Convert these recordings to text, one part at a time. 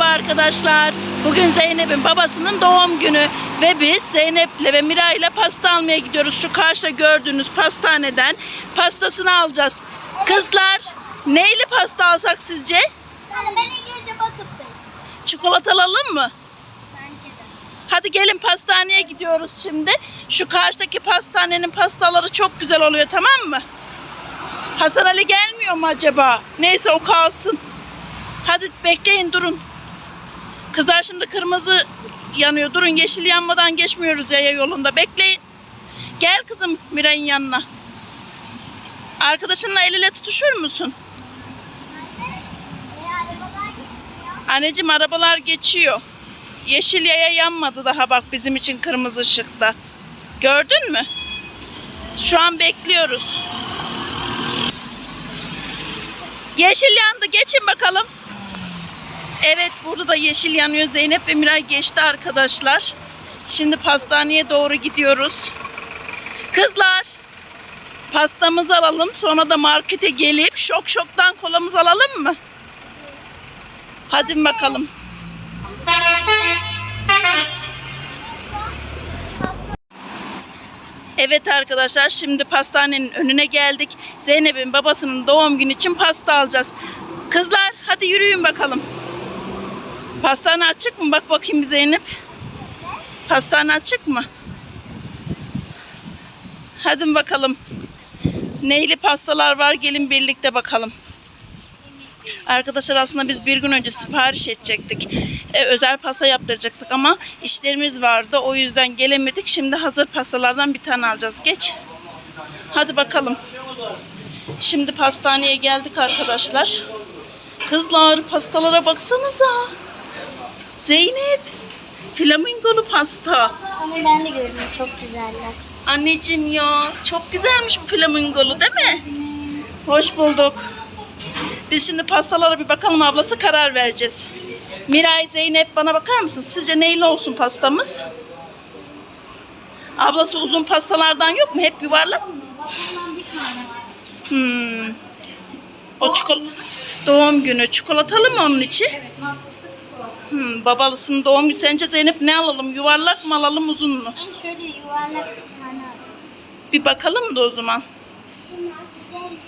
Merhaba arkadaşlar. Bugün Zeynep'in babasının doğum günü ve biz Zeynep'le ve Mira ile pasta almaya gidiyoruz. Şu karşıda gördüğünüz pastaneden pastasını alacağız. Kızlar, neyli pasta alsak sizce? Anne ben ilk önce bakıp. Çikolatalı alalım mı? Bence de. Hadi gelin pastaneye gidiyoruz şimdi. Şu karşıdaki pastanenin pastaları çok güzel oluyor tamam mı? Hasan Ali gelmiyor mu acaba? Neyse o kalsın. Hadi bekleyin durun. Kızlar şimdi kırmızı yanıyor. Durun yeşil yanmadan geçmiyoruz yaya yolunda. Bekleyin. Gel kızım Miray'ın yanına. Arkadaşınla el ele tutuşur musun? Anneciğim arabalar geçiyor. Yeşil yaya yanmadı daha bak bizim için kırmızı ışıkta. Gördün mü? Şu an bekliyoruz. Yeşil yandı. Geçin bakalım. Evet burada da yeşil yanıyor. Zeynep ve Miray geçti arkadaşlar. Şimdi pastaneye doğru gidiyoruz. Kızlar pastamızı alalım. Sonra da markete gelip şok şoktan kolamızı alalım mı? Hadi bakalım. Evet arkadaşlar şimdi pastanenin önüne geldik. Zeynep'in babasının doğum günü için pasta alacağız. Kızlar hadi yürüyün bakalım. Pastane açık mı? Bak bakayım Zeynep. Pastane açık mı? Hadi bakalım. Neyli pastalar var gelin birlikte bakalım. Arkadaşlar aslında biz bir gün önce sipariş edecektik. Ee, özel pasta yaptıracaktık ama işlerimiz vardı. O yüzden gelemedik. Şimdi hazır pastalardan bir tane alacağız. Geç. Hadi bakalım. Şimdi pastaneye geldik arkadaşlar. Kızlar pastalara baksanıza. Zeynep. Flamingolu pasta. Ama ben de gördüm çok güzeller. Anneciğim ya çok güzelmiş bu flamingolu değil mi? Hoş bulduk. Biz şimdi pastalara bir bakalım ablası karar vereceğiz. Miray, Zeynep bana bakar mısın? Sizce neyle olsun pastamız? Ablası uzun pastalardan yok mu? Hep yuvarlak. Hmm. O çikolata doğum günü çikolatalı mı onun içi? Evet. Hmm, babalısının doğum günü. Sence Zeynep ne alalım? Yuvarlak mı alalım uzun mu? Ben şöyle yuvarlak bir tane alayım. Bir bakalım da o zaman. Bunlar güzelmiş.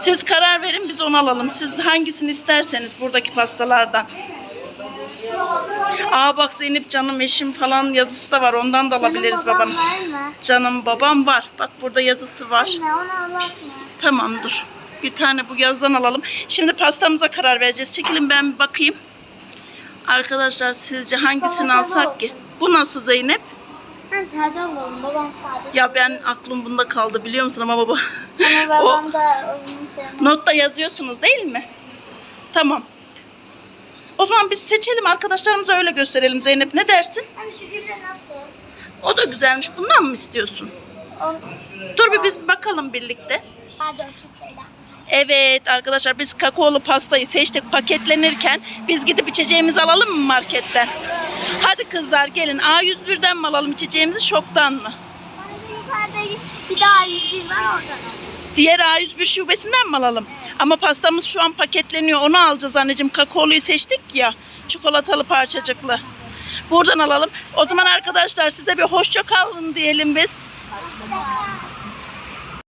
Siz karar verin biz onu alalım. Siz hangisini isterseniz buradaki pastalardan. Aa bak Zeynep canım eşim falan yazısı da var. Ondan da alabiliriz Canım babam babanın. var mı? Canım babam var. Bak burada yazısı var. Anne onu anlatma. Tamam dur. Bir tane bu yazdan alalım. Şimdi pastamıza karar vereceğiz. Çekilin ben bir bakayım. Arkadaşlar sizce hangisini alsak ki? Bu nasıl Zeynep? Ben sade alalım. Babam sade. Ya ben aklım bunda kaldı biliyor musun ama baba. Ama o, babam da onu sevmez. notta yazıyorsunuz değil mi? Tamam. O zaman biz seçelim arkadaşlarımıza öyle gösterelim Zeynep. Ne dersin? Anne şu güzel nasıl? O da güzelmiş. Bundan mı istiyorsun? On... Dur bir biz bakalım birlikte. Var 400 TL. Evet arkadaşlar biz kakaolu pastayı seçtik paketlenirken biz gidip içeceğimizi alalım mı marketten? Hadi kızlar gelin A101'den mi alalım içeceğimizi şoktan mı? Yukarıda bir daha 101 var oradan. Diğer A101 şubesinden mi alalım? Ama pastamız şu an paketleniyor onu alacağız anneciğim kakaoluyu seçtik ya çikolatalı parçacıklı. Buradan alalım. O zaman arkadaşlar size bir hoşça kalın diyelim biz. 好，谢谢。